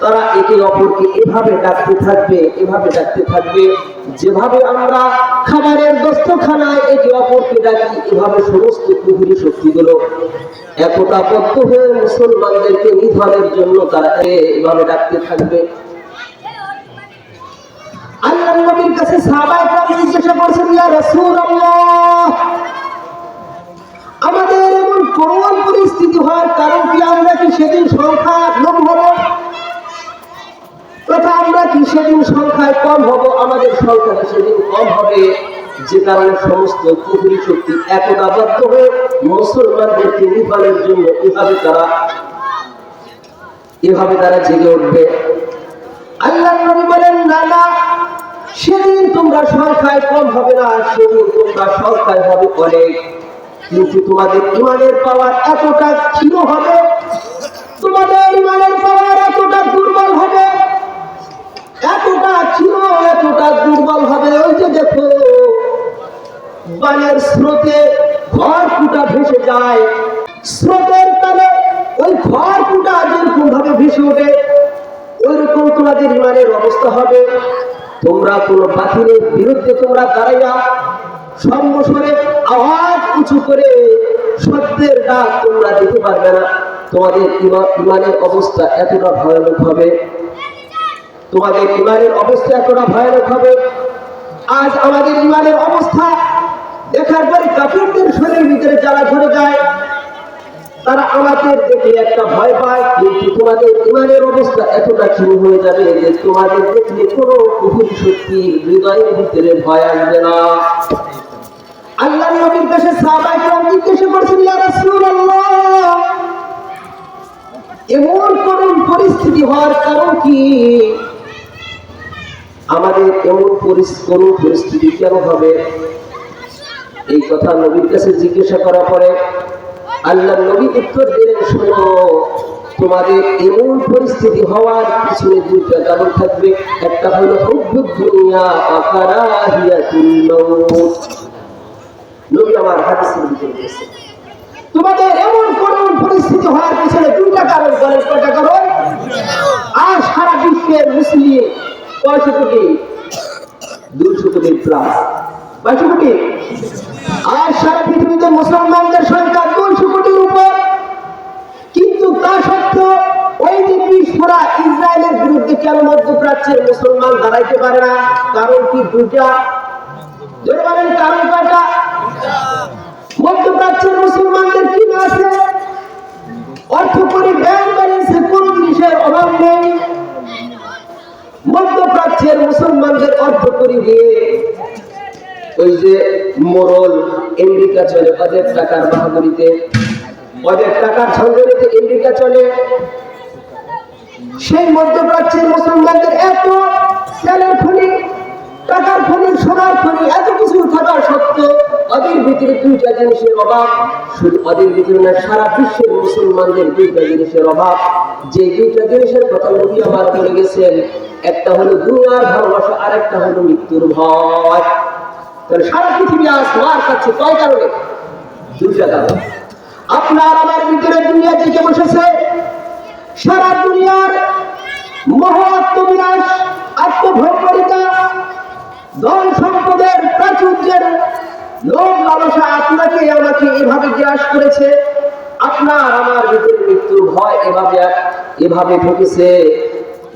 তারা একে অপরকে এভাবে ডাকতে থাকবে, এভাবে ডাকতে থাকবে। যেভাবে আমরা খাবারের দস্তখানায় একে অপরকে ডাকি, এভাবে সমস্ত কুফির শক্তিগুলো একতাবদ্ধ হয়ে মুসলমানদেরকে নিধনের জন্য তারা এভাবে ডাকতে থাকবে। আল্লাহ নবীর কাছে সাহাবায়ে কেরাম জিজ্ঞাসা করছেন, ইয়া রাসূলুল্লাহ, আমাদের এমন করুণ পরিস্থিতি হওয়ার কারণ কি? আমরা কি সেদিন সংখ্যা লোক হব? তথা আমরা কি সেদিন সংখ্যায় কম হব? আমাদের সংখ্যা কি সেদিন কম হবে? যে কারণে সমস্ত কুহুরি শক্তি একতাবদ্ধ হয়ে মুসলমানদেরকে নিপালের জন্য এভাবে তারা এভাবে তারা জেগে উঠবে। আল্লাহ নবী বলেন, না না, সেদিন তোমরা সংখ্যায় কম হবে না, সেদিন তোমরা সংখ্যায় হবে অনেক। কিন্তু তোমাদের ইমানের পাওয়ার এতটা ক্ষীণ হবে। তোমাদের ইমানের পাওয়ার এতটা দুর্বল হবে ক্ষীণ এতটা দুর্বল হবে, ওই যে দেখো। বানের স্রোতে ঘর কুটা ভেসে যায়। স্রোতের তালে ওই ঘর কুটা যেরকম ভাবে ভেসে ওঠে, ওইরকম তোমাদের ইমানের অবস্থা হবে। তোমরা কোনো বাতিলের বিরুদ্ধে তোমরা দাঁড়াইয়া সম্মসরে আওয়াজ উঁচু করে সত্যের ডাক তোমরা দিতে পারবে না। তোমাদের ইমা- ইমানের অবস্থা এতটা ভয়ানক হবে। তোমাদের ইমানের অবস্থা এতটা ভয়ানক হবে। আজ আমাদের ইমানের অবস্থা দেখার পরে কাফিরদের শরীরের ভিতরে যারা ধরে যায়। তারা আমাদের দেখে একটা ভয় পায়, কিন্তু তোমাদের ইমানের অবস্থা এতটা ক্ষীণ হয়ে যাবে যে তোমাদের দেখলে কোনো কুহুর শক্তি হৃদয়ের ভিতরে ভয় আসবে না। আল্লাহ নবীর সাহাবায়ে কেরাম জিজ্ঞাসা করছেন এমন করুণ পরিস্থিতি হওয়ার কারণ কি? আমাদের এমন করুণ পরিস্থিতি কেন হবে? এই কথা নবীর কাছে জিজ্ঞাসা করার পরে আল্লাহ নবী উত্তর দিলেন, শোনো তোমাদের এমন পরিস্থিতি হওয়ার পিছনে দুইটা কারণ থাকবে। একটা হলো তোমাদের এমন করুণ পরিস্থিতি হওয়ার পিছনে দুইটা কারণ বলেন। কয়টা কারণ? আর সারা বিশ্বের মুসলিম কয়শো কোটি দুইশো কোটি প্লাস কয়শো কোটি আর সারা পৃথিবীতে মুসলমানদের সংখ্যা দুইশো কোটির উপর। কিন্তু তা সত্ত্বেও ওই যে বিস্ফোরা ইসরায়েলের বিরুদ্ধে কেন মধ্যপ্রাচ্যের মুসলমান দাঁড়াইতে পারে না? কারণ কি দুটা জোরে বলেন কারণ কয়টা? মধ্যপ্রাচ্যের মুসলমানদের কি আছে? অর্থ করে ব্যাংক ব্যালেন্সে কোন জিনিসের অভাব নেই। মধ্যপ্রাচ্যের মুসলমানদের অর্থ করি দিয়ে ওই যে মোরল আমেরিকা চলে ওদের টাকার বাহাদুরিতে। ওদের টাকার ঝঞ্ঝনিতে আমেরিকা চলে। সেই মধ্যপ্রাচ্যের মুসলমানদের এত তেলের খনি, টাকার খনি, সোনার খনি, এত কিছু থাকা সত্ত্বেও ওদের ভিতরে দুইটা জিনিসের অভাব। শুধু ওদের ভিতরে না সারা বিশ্বের মুসলমানদের দুইটা জিনিসের অভাব। যে দুইটা জিনিসের কথা নবী আমার বলে গেছেন একটা হলো দুনিয়ার ভালোবাসা আর একটা হলো মৃত্যুর ভয়। তাহলে সারা পৃথিবী আজ মার খাচ্ছে কয় কারণে? দুইটা কারণ। আপনার আমার ভিতরে দুনিয়া থেকে বসেছে। সারা দুনিয়ার মোহ আত্মবিনাশ আত্মভোগকারিতা, ধন সম্পদের প্রাচুর্যের লোভ লালসা আপনাকে আমাকে এভাবে গ্রাস করেছে। আপনার আমার ভিতরে মৃত্যুর ভয় এভাবে এভাবে ঢুকেছে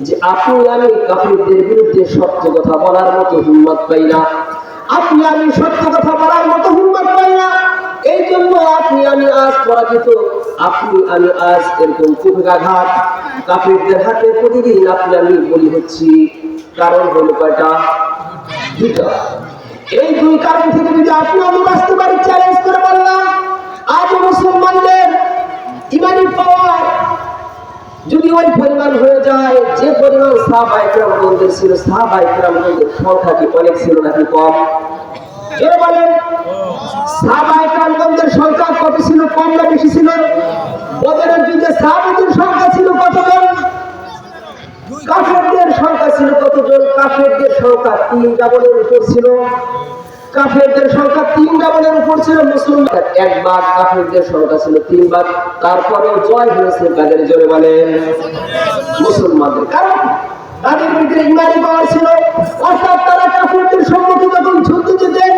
যে আপনি আমি কাফিরদের বিরুদ্ধে সত্য কথা বলার মতো হিম্মত পাই না। আপনি আমি সত্য কথা বলার মতো হিম্মত পাই না। এই জন্য আপনি আমি আজ পরাজিত। আপনি আমি আজ এরকম কুপেঘাঘাত কাফিরদের হাতে প্রতিদিন আপনি আমি বলি হচ্ছি। কারণ হলো কয়টা? দুইটা। এই দুই কারণ থেকে যদি আপনি আমি পারি চ্যালেঞ্জ করে বললাম আজ মুসলমানদের ইমানি পাওয়ার যদি ওই পরিমাণ হয়ে যায়, যে পরিমাণ সাহাবাই গ্রামগঞ্জের ছিল সাহাবাই গ্রামগঞ্জের সংখ্যা কি অনেক ছিল নাকি কম? সংখ্যা ছিল কতজন? কাফেরদের সংখ্যা ছিল কতজন? কাফেরদের সংখ্যা তিন ডাবলের উপর ছিল। কাফেরদের সংখ্যা তিন ডাবলের উপর ছিল মুসলমান এক ভাগ কাফেরদের সংখ্যা ছিল তিন ভাগ তারপরেও জয় হয়েছে তাদের জোরে বলেন। মুসলমানদের। কারণ তাদের ভিতরে ইমানি পাওয়ার ছিল। অর্থাৎ তারা কাফেরদের সম্মুখে যখন যুদ্ধ যেতেন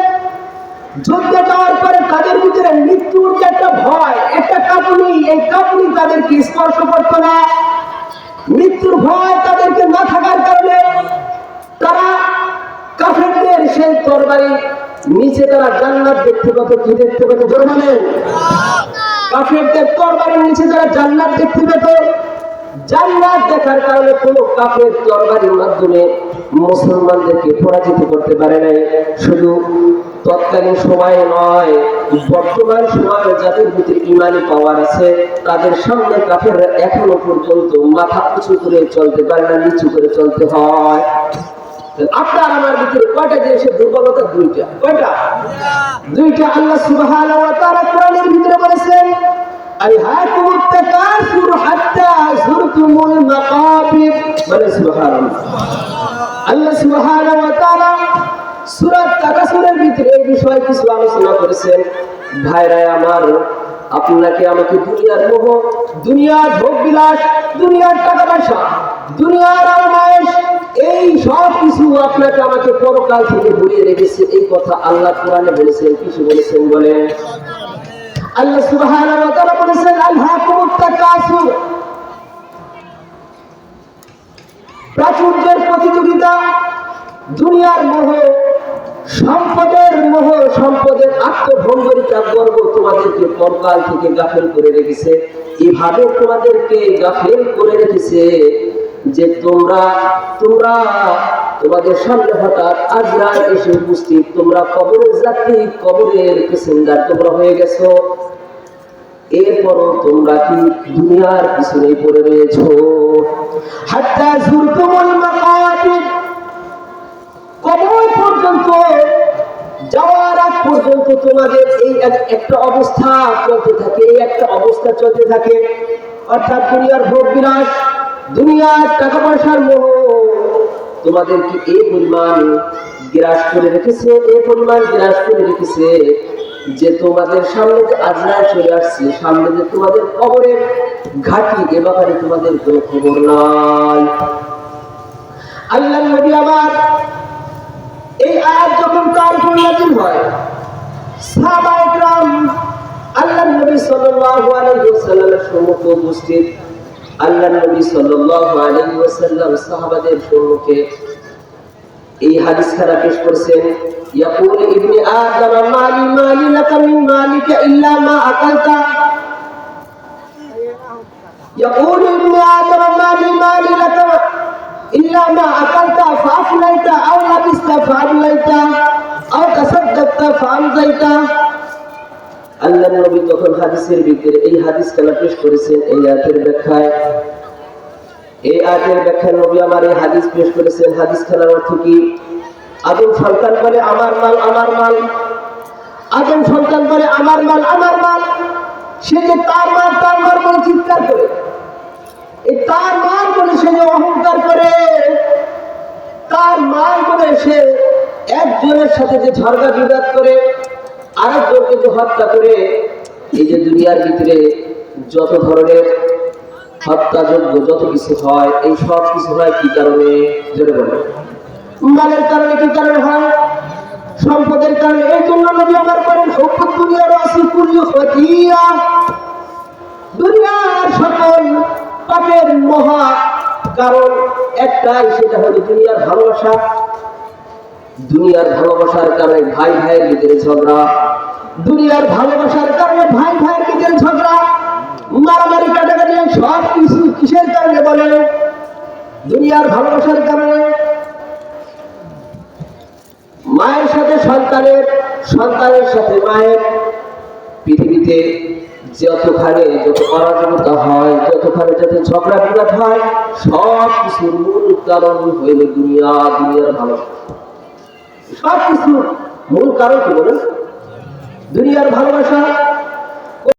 যুদ্ধে যাওয়ার পরে তাদের ভিতরে মৃত্যুর যে একটা ভয়, একটা কাঁপুনি, এই কাঁপুনি তাদেরকে স্পর্শ করতো না। মৃত্যুর ভয় তাদেরকে না থাকার কারণে তারা কাফেরদের সেই তরবারি নিচে জান্নাত দেখতে পেত কি দেখতে পেত জোরে বলেন কাফেরদের তরবারির নিচে তারা জান্নাত দেখতে পেত, জান্নাত দেখার কারণে কোনো কাফের তরবারির মাধ্যমে মুসলমানদেরকে পরাজিত করতে পারে নাই। শুধু তৎকালীন সময়ে নয়, বর্তমান সময়ে যাদের ভিতরে ইমানি পাওয়ার আছে, তাদের সামনে কাফের এখনও পর্যন্ত মাথা উঁচু করে চলতে পারে না, নিচু করে চলতে হয়। আপনার আমার ভিতরে কয়টা জিনিসের দুর্বলতা দুইটা। কয়টা? দুইটা আল্লাহ সুবহানাহু ওয়া তাআলা কোরআনের ভিতরে বলেছেন মানে ভিতরে বিষয়ে কিছু করেছেন। ভাইরা আমার, আপনাকে আমাকে দুনিয়ার মোহ, দুনিয়ার ভোগ বিলাস দুনিয়ার টাকা পয়সা, দুনিয়ার আরামায়েশ এই সব কিছু আপনাকে আমাকে পরকাল থেকে ঘুরিয়ে রেখেছে। এই কথা আল্লাহ কোরআনে বলেছেন, কিছু বলেছেন বলেন আল্লাহ সুবহানাহু ওয়া তাআলা বলেছেন আলহাকুমুত তাকাসুর প্রাচুর্যের প্রতিযোগিতা, দুনিয়ার মোহ, সম্পদের মোহ, সম্পদের আত্মভঙ্গরিতা গর্ব তোমাদেরকে পরকাল থেকে গাফেল করে রেখেছে। এভাবে তোমাদেরকে গাফেল করে রেখেছে। যে তোমরা তোমরা তোমাদের সামনে হঠাৎ আজরাল এসে উপস্থিত, তোমরা কবরের যাত্রী, কবরের প্যাসেঞ্জার তোমরা হয়ে গেছো। এরপরও তোমরা কি দুনিয়ার পিছনে পড়ে রয়েছো? হাত্তা যুরতুমুল মাকাবির কবর পর্যন্ত, যাওয়ার আগ পর্যন্ত তোমাদের এই এক- একটা অবস্থা চলতে থাকে, এই একটা অবস্থা চলতে থাকে। অর্থাৎ দুনিয়ার ভোগ বিলাস দুনিয়ার টাকা পয়সার মোহ। তোমাদেরকে এই পরিমাণ গ্রাস করে রেখেছে এই পরিমাণ গ্রাস করে রেখেছে যে তোমাদের সামনে যে আজরায় চলে আসছে, সামনে যে তোমাদের কবরের ঘাটি, এ ব্যাপারে তোমাদের কোনো খবর নাই। আল্লাহ নবী আমার এই আয়াত যখন তার উপর নাজিল হয়, সাহাবায়ে একরাম আল্লাহ নবী সাল্লাল্লাহু আলাইহি ওয়াসাল্লামের সম্মুখে উপস্থিত আল্লাহ নবী সাল্লাল্লাহু আলাইহি ওয়াসাল্লাম সাহাবাদের সম্মুখে এই হাদিস খানা পেশ করেছেন ইয়াকুল ইবনে আদম মালি মালি লাকা মিন মালিকা ইল্লা মা আকালতা يقول ابن آدم مالي مالي لك إلا ما أكلت فأفليت أو لبست فأبليت أو تصدقت فأمضيت আল্লাহ নবী তখন হাদিসের ভিতরে এই হাদিস পেশ করেছেন এই আয়াতের ব্যাখ্যায়। এই আয়াতের ব্যাখ্যায় নবী আমার এই হাদিস পেশ করেছেন। হাদিস খেলার অর্থ কি? আদম সন্তান বলে আমার মাল আমার মাল। আদম সন্তান বলে আমার মাল আমার মাল। সে যে তার মাল তার মাল বলে চিৎকার করে। এই তার মাল বলে সে যে অহংকার করে। তার মাল বলে সে একজনের সাথে যে ঝগড়া বিবাদ করে। আরেকজনকে যে হত্যা করে এই যে দুনিয়ার ভিতরে যত ধরনের হত্যাযোগ্য যত কিছু হয়, এই সব কিছু হয় কি কারণে? জোরে বলে। মালের কারণে কি কারণে হয়? সম্পদের কারণে। এই জন্য নবী আমার করেন হুকুম দুনিয়ার আসিকুল্লি খতিয়া দুনিয়ার সকল পাপের মহা কারণ একটাই, সেটা হলো দুনিয়ার ভালোবাসা। দুনিয়ার ভালোবাসার কারণে ভাই ভাইয়ের ভিতরে ঝগড়া। দুনিয়ার ভালোবাসার কারণে ভাই ভাইয়ের ভিতরে ঝগড়া, মারামারি কাটাকাটি, সব কিছু কিসের কারণে বলেন দুনিয়ার ভালোবাসার কারণে। মায়ের সাথে সন্তানের সন্তানের সাথে মায়ের পৃথিবীতে যতখানে, যত অরাজকতা হয়, যতখানে যত ঝগড়া বিবাদ হয়, সব কিছুর মূল কারণ হইল দুনিয়া, দুনিয়ার ভালোবাসা। সব কিছু মূল কারণ কি বলুন? দুনিয়ার ভালোবাসা